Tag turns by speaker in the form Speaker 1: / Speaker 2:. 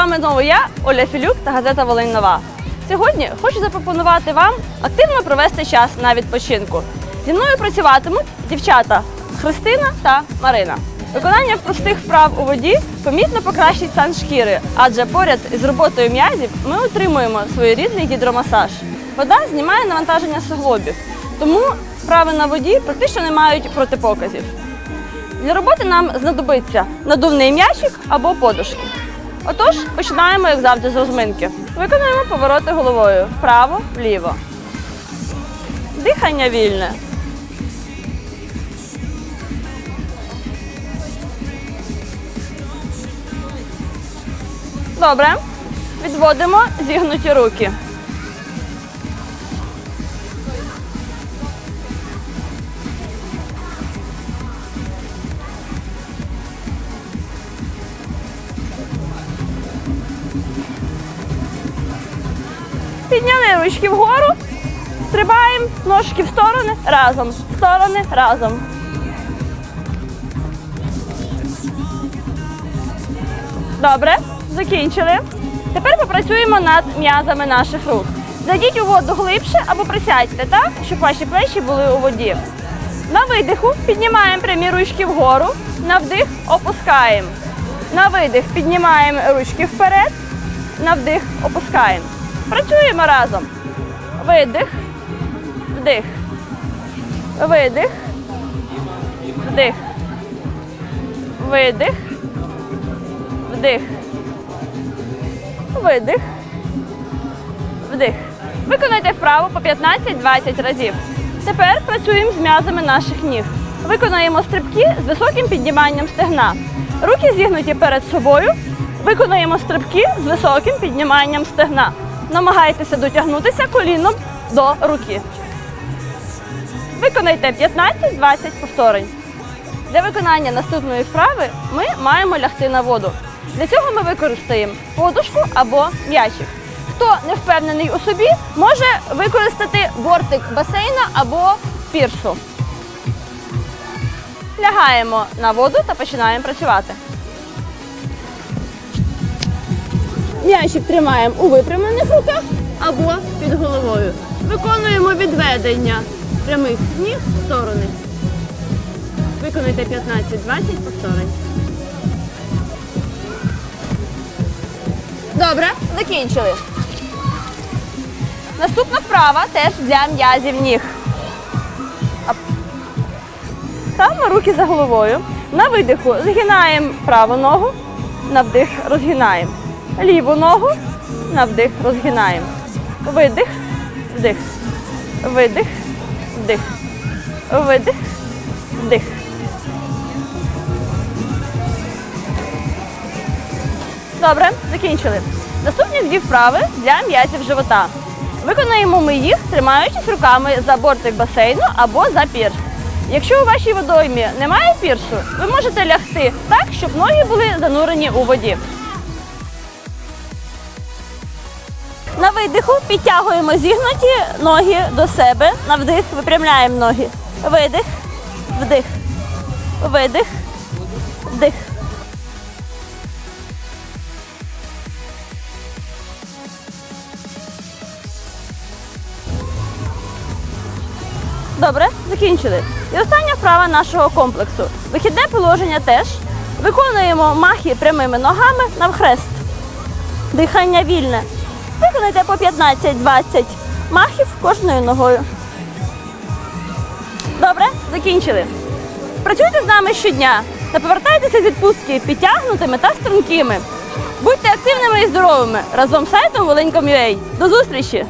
Speaker 1: Вами знову я, Оля Філюк та газета Волинь Нова. Сьогодні хочу запропонувати вам активно провести час на відпочинку. Зі мною працюватимуть дівчата Христина та Марина. Виконання простих вправ у воді помітно покращить стан шкіри, адже поряд із роботою м'язів ми отримуємо своєрідний гідромасаж. Вода знімає навантаження суглобів, тому вправи на воді практично не мають протипоказів. Для роботи нам знадобиться надувний м'ячик або подушки. Отож, починаємо, як завжди, з розминки. Виконуємо повороти головою вправо, вліво. Дихання вільне. Добре. Відводимо зігнуті руки. Підняли ручки вгору, стрибаємо, ножки в сторони, разом, в сторони, разом. Добре, закінчили. Тепер попрацюємо над м'язами наших рук. Зайдіть у воду глибше або присядьте так, щоб ваші плечі були у воді. На видиху піднімаємо прямі ручки вгору, на вдих опускаємо. На видих піднімаємо ручки вперед, на вдих опускаємо. Працюємо разом. Видих, вдих. Видих. Вдих. Видих. Вдих. Видих. Вдих. Виконайте вправу по 15-20 разів. Тепер працюємо з м'язами наших ніг. Виконаємо стрибки з високим підніманням стегна. Руки зігнуті перед собою. Виконаємо стрибки з високим підніманням стегна. Намагайтеся дотягнутися коліном до руки. Виконайте 15-20 повторень. Для виконання наступної вправи ми маємо лягти на воду. Для цього ми використаємо подушку або м'ячик. Хто не впевнений у собі, може використати бортик басейна або пірсу. Лягаємо на воду та починаємо працювати. М'ячик тримаємо у випрямлених руках або під головою. Виконуємо відведення прямих ніг в сторони. Виконуйте 15-20 повторень. Добре, закінчили. Наступна вправа теж для м'язів ніг. Ставимо руки за головою. На видиху згинаємо праву ногу, на вдих розгинаємо. Ліву ногу, на вдих розгинаємо. Видих, вдих. Видих, вдих. Видих, вдих. Добре, закінчили. Наступні дві вправи для м'язів живота. Виконаємо ми їх, тримаючись руками за бортик басейну або за пірс. Якщо у вашій водоймі немає пірсу, ви можете лягти так, щоб ноги були занурені у воді. На видиху підтягуємо зігнуті ноги до себе. На вдих випрямляємо ноги. Видих, вдих, видих, вдих. Добре, закінчили. І остання вправа нашого комплексу. Вихідне положення теж. Виконуємо махи прямими ногами навхрест. Дихання вільне. Виконайте по 15-20 махів кожною ногою. Добре, закінчили. Працюйте з нами щодня та повертайтеся з відпустки підтягнутими та стрункими. Будьте активними і здоровими разом з сайтом Волинь.com.ua. До зустрічі!